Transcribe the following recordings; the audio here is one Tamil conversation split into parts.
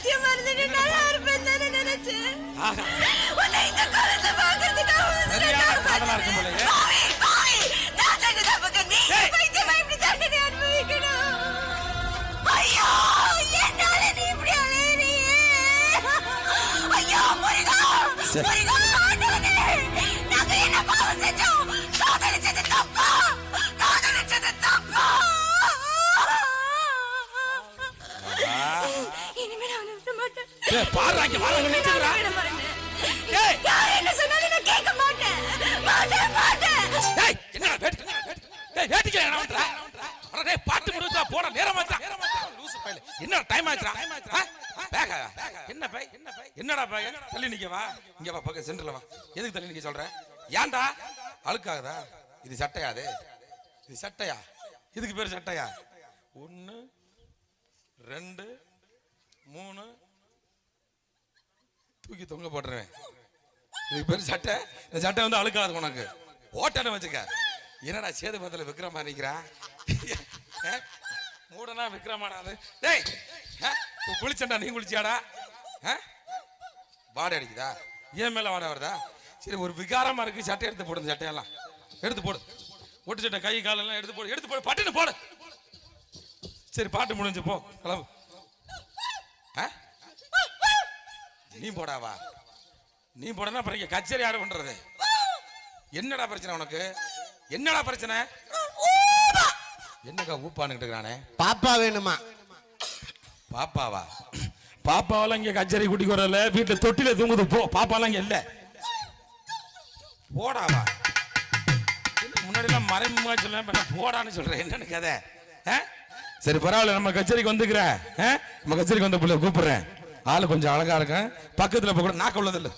எல்லாத்தையும் மறந்துட்டு நல்லா இருப்பேன்னு தானே நினைச்சேன். உன்னை இந்த காலத்துல சரியான நான் செஞ்ச தப்புக்கு நீ டேய். பைத்தியமா இப்படி தண்டனை அனுபவிக்கணும். ஐயோ, என்னால நீ இப்படி அலையறியே. ஐயோ, முருகா, சரி. முருகா, ஆண்டவனே. நாங்க என்ன பாவம் செஞ்சோம்? டேய் பாட்டு முடிஞ்சா போட நேரம் என்னடா டைம் ஆச்சா என்ன பை? என்ன பை? என்னடா பை? தள்ளி நிக்க வா. இங்க வா பக்கம் சென்டர்ல வா. எதுக்கு தள்ளி நிக்க சொல்ற? ஏன்டா? அழுக்காகுதா? இது சட்டையா அது? இது சட்டையா? இதுக்கு பேர் சட்டையா? ஒன்னு ரெண்டு மூணு தூக்கி தொங்க போட்டுருவேன். இதுக்கு பேர் சட்டை. இந்த சட்டை வந்து அழுக்காது உனக்கு. ஓட்டனை வச்சுக்க. என்னடா சேது பத்தில் விக்ரமா நிக்கிறா? மூடனா விக்ரமாடா அது டேய் ஆ? குளிச்சண்டா நீ குளிச்சியாடா? ஆ? வாடை அடிக்குதா? ஏன் மேலே வாடை வருதா? சரி ஒரு விகாரமாக இருக்குது சட்டை எடுத்து போடு சட்டையெல்லாம். எடுத்து போடு. ஒட்டு சட்டை கை காலெல்லாம் எடுத்து போடு. எடுத்து போடு. பட்டுன்னு போடு. சரி பாட்டு முடிஞ்சு போ. கிளம்பு ஆ? நீ போடாவா நீ போடனா அப்புறம் கச்சேரி யாரு பண்றது? என்னடா பிரச்சனை உனக்கு? என்னடா பிரச்சனை? என்னக்கா இருக்கிறானே? பாப்பா வேணுமா? பாப்பாவா? பாப்பாவெல்லாம் இங்க கச்சேரி கூட்டிக்கு வரல. வீட்டுல தொட்டில தூங்குது. போ. பாப்பாலாம் இங்க இல்ல. போடாவா முன்னாடி எல்லாம் மறைமுகமா சொல்ல போடான்னு சொல்றேன். என்னன்னு கதை? ஆ? சரி பரவாயில்ல. நம்ம கச்சேரிக்கு வந்துக்கிற ஆ? நம்ம கச்சேரிக்கு வந்த பிள்ளை கூப்பிடுறேன். ஆளு கொஞ்சம் அழகா இருக்கேன். பக்கத்துல போக நாக்க உள்ளது இல்ல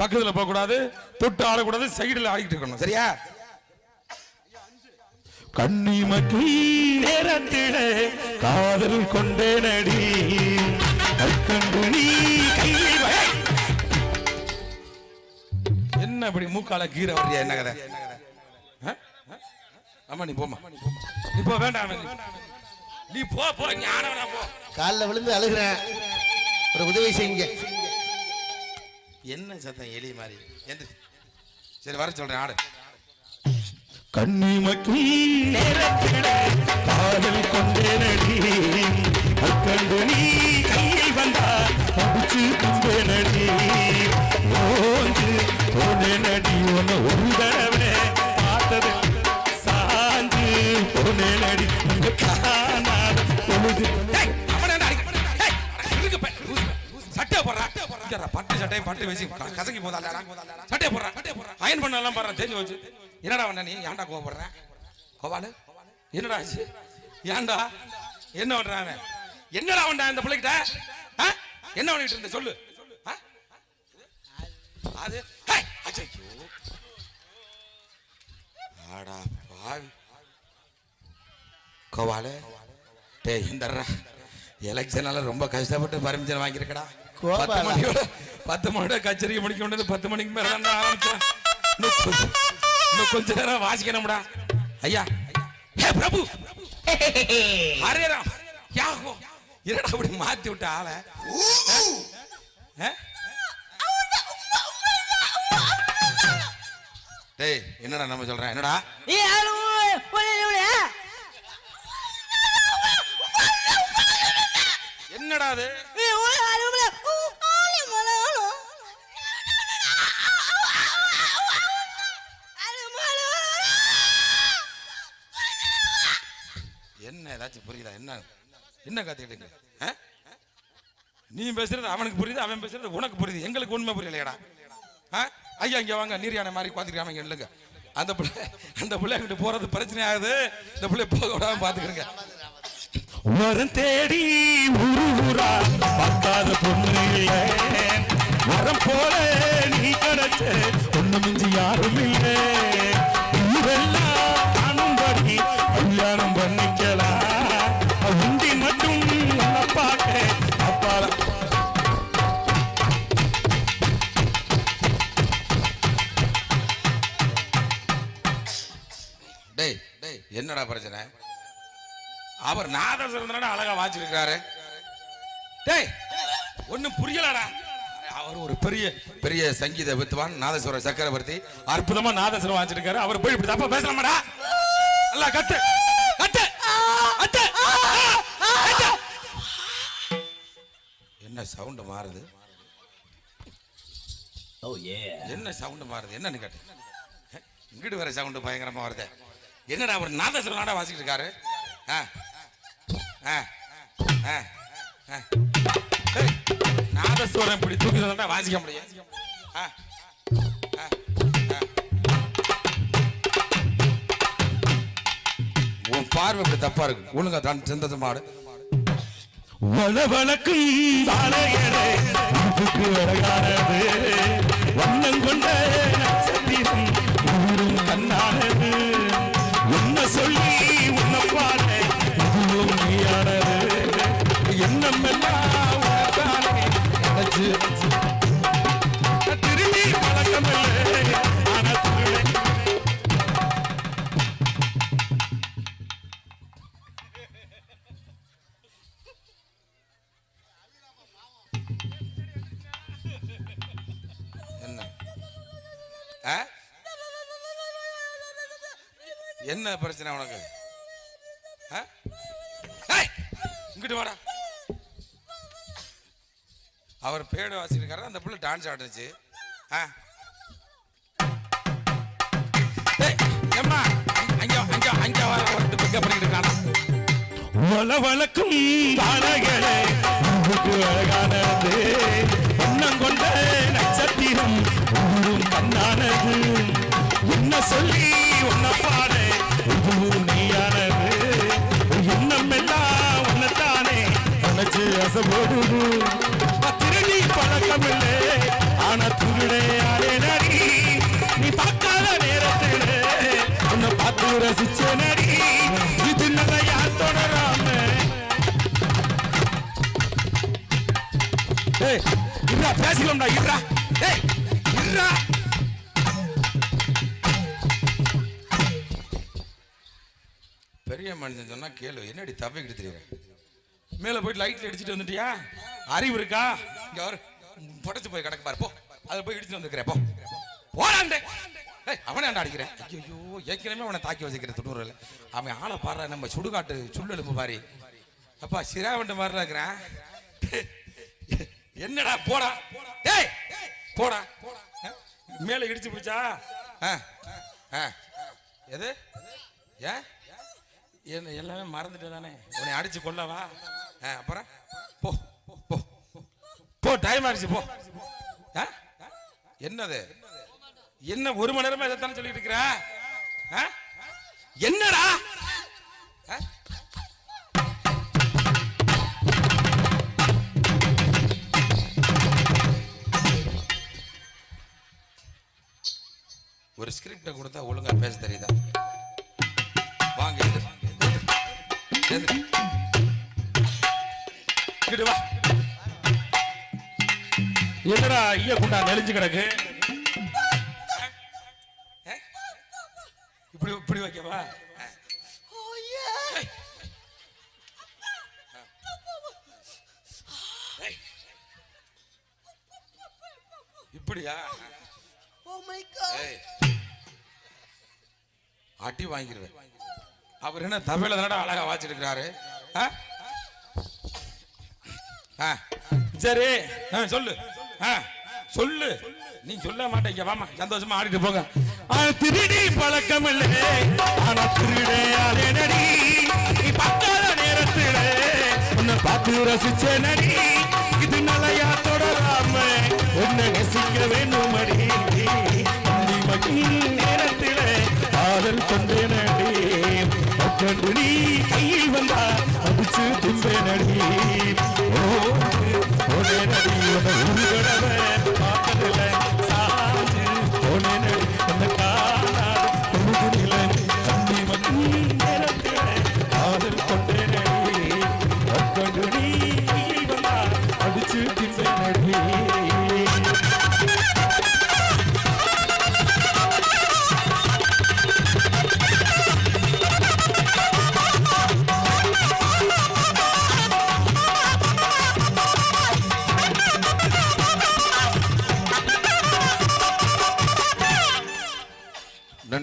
பக்கத்துல போக கூடாது தொட்டு ஆடக்கூடாது சைடுல ஆடிக்கிட்டு இருக்கணும். சரியா? கண்ணிமக்கி நேரத்தில காதல் கொண்டேனடி. கற்கண்டு நீ என்ன இப்படி மூக்கால கீரை வர்றியா? என்ன கதை? ஆமா நீ போமா நீ போ வேண்டாம் நீ. போ போ ஞானம் போ. காலில் விழுந்து அழுகிறேன். ஒரு உதவி செய்யுங்க. என்ன சத்தம் எலி மாதிரி? எந்திரி. சரி வர சொல்றேன் ஆடு. கண்ணிமக்கும் காதல் அக்கண்டு நீ கையில் வந்தா ஓஞ்சு போனேனடி உன்னை ஒரு பட்டு சட்டையும் பட்டு வேசி க- கசங்கி போதாடா சட்டையை போடுறா. அயன் பண்ணலாம் பாரு தெரிஞ்சு வச்சு என்னடா பண்ண நீ? ஏன்டா கோவப்படுற? கோவாலு? என்னடா ஆச்சு? ஏன்டா? என்ன பண்றான்? என்னடா பண்ணா இந்த பிள்ளைகிட்ட? என்ன பண்ணிட்டு இருந்த? சொல்லு? அது. ஆடா பாவி. கோவாலு டேய் இந்த எலெக்ஷனால ரொம்ப கஷ்டப்பட்டு பர்மிஷன் வாங்கியிருக்கடா. கோபாலா. பத்து மணியோட பத்து மணியோட கச்சேரிக்கு முடிக்க வேண்டியது பத்து மணிக்கு மேல தான் ஆரம்பிச்சேன் இன்னும் கொஞ்ச- நேரம் வாசிக்கணும்டா. ஐயா. ஹே பிரபு. ஹரே ராம். யா ஹோ என்னடா அப்படி மாத்தி விட்ட ஆளை? டேய் என்னடா நம்ம சொல்றேன் என்னடா? என்னடா அது? என்ன ஏதாச்சும் புரியுதா? என்ன? என்ன கத்துக்கிட்டு நீ பேசுறது அவனுக்கு புரியுது அவன் பேசுறது உனக்கு புரியுது. எங்களுக்கு உண்மை புரியலையடா. ஐயா இங்க வாங்க. நீர் யானை மாதிரி பாத்துக்கிறாங்க இல்லைங்க அந்த பிள்ளை அந்த பிள்ளை கிட்ட போறது பிரச்சனை ஆகுது. இந்த பிள்ளை போக விடாம பாத்துக்கிறங்க வரம் தேடி ஊரு பார்க்காத பொண்ணு இல்லை. வரம் போல நீ கிடைச்ச ஒண்ணு மிஞ்சி யாரும் இல்லை. என்னடா பிரச்சனை? அவர் நாதஸ்வரம் அழகா வாச்சிருக்காரு டேய் ஒண்ணும் புரியலடா. அவர் ஒரு பெரிய பெரிய சங்கீத வித்துவான் நாதஸ்வர சக்கரவர்த்தி. அற்புதமா நாதஸ்வரம் வாச்சிருக்காரு அவர் போய் இப்படி தப்பா பேசலாமாடா நல்லா கத்து கத்து. என்ன சவுண்ட் மாறுது? என்ன சவுண்ட் மாறுது? என்னன்னு கேட்டேன். இங்கிட்டு வேற சவுண்ட் பயங்கரமா வருது. என்னடா அவர் நாதஸ்வரம் நாடா வாசிக்கிட்டு இருக்காரு? ஆ ஆ ஆ ஆ. நாதஸ்வரம் இப்படி தூக்கி தந்தா வாசிக்க முடியும். ஆ ஆ, ஆ. உன் பார்வை இப்படி தப்பா இருக்கு. ஒழுங்கா தான் சிந்தது மாடு. வளவளக்கும் அழகானது வண்ணம் கொண்ட நட்சத்திரம். என்ன பிரச்சனை உனக்கு? இங்கிட்டு வாடா. அவர் பேடு வாசிருக்காரு அந்த பிள்ளை டான்ஸ் ஆடுச்சு. ஆ? அழகானது கொண்ட நட்சத்திரம் கண்ணானது. என்ன சொல்லி உன்னை நினைச்சு அசைபோடுது திருடி பழக்கமில்லை. ஆனா திருடே ஆளே நரி நீ பார்க்காத நேரத்தில் உன்னை பார்த்து ரசிச்ச நரி இது நல்லா தொடராம. ஏய் இருடா பேசிக்கலாம்டா இருடா. ஏய் இருடா. பெரிய மனுஷன் சொன்னா கேளு. என்னடி தப்பிக்கிட்டு தெரியுறேன் மேல போயிட்டு லைட்ல அடிச்சுட்டு வந்துட்டியா? அறிவு இருக்கா? இங்கே வரு. புடச்சு போய் கிடக்கு பாரு போ. அதை போய் இடிச்சுட்டு வந்துக்கிறேன் போ. போடாண்டே. ஏய் அவனே ஆண்டா அடிக்கிறேன் ஐயோ ஏற்கனவே அவனை தாக்கி வச்சுக்கிறேன் தொண்ணூறுல அவன் ஆளை பாடுற நம்ம சுடுகாட்டு சுள்ளெலும்பு பாரு அப்பா சிராவண்ட மாதிரி இருக்கிறான். என்னடா போடா. டேய் போடா. ஆ? மேல இடிச்சு பிடிச்சா? ஆ, ஆ. எது? ஏன்? என்ன எல்லாமே மறந்துட்டு தானே. உன்னை அடிச்சு கொல்லவா? அப்புறம் போ போ போ டைம் ஆயிடுச்சு போ. ஆ? என்னது? என்ன ஒரு மணி நேரமா இதைத்தானே சொல்லிட்டு இருக்கிற? ஆ? என்னடா? ஆ? ஒரு ஸ்கிரிப்ட கொடுத்தா ஒழுங்கா பேச தெரியுதா? வாங்க இது வா என்னடா ஐயா குண்டா நெளிஞ்சு கிடக்கு? இப்படி இப்படி வைக்கவா? இப்படியா? அட்டி வாங்கிடுவேன். அவர் என்ன தமிழ தானடா அழகா வாச்சிருக்கிறாரு? ஆ? சரி. சொல்லு. சொல்லு. நீ சொல்ல மாட்டேங்க வாமா சந்தோஷமா ஆடிட்டு போங்க. திருடி பழக்கம் ஆனா திருடையாலே நடி. பக்காத நேரத்தில் பார்த்து ரசிச்ச நடி. இது நல்லையா தொடராம உன்னை ரசிக்க வேண்டும் அடி. நேரத்தில் காதல் கொண்டே நடி. நீ கையில் வந்தா அடிச்சு தும்பே நடி.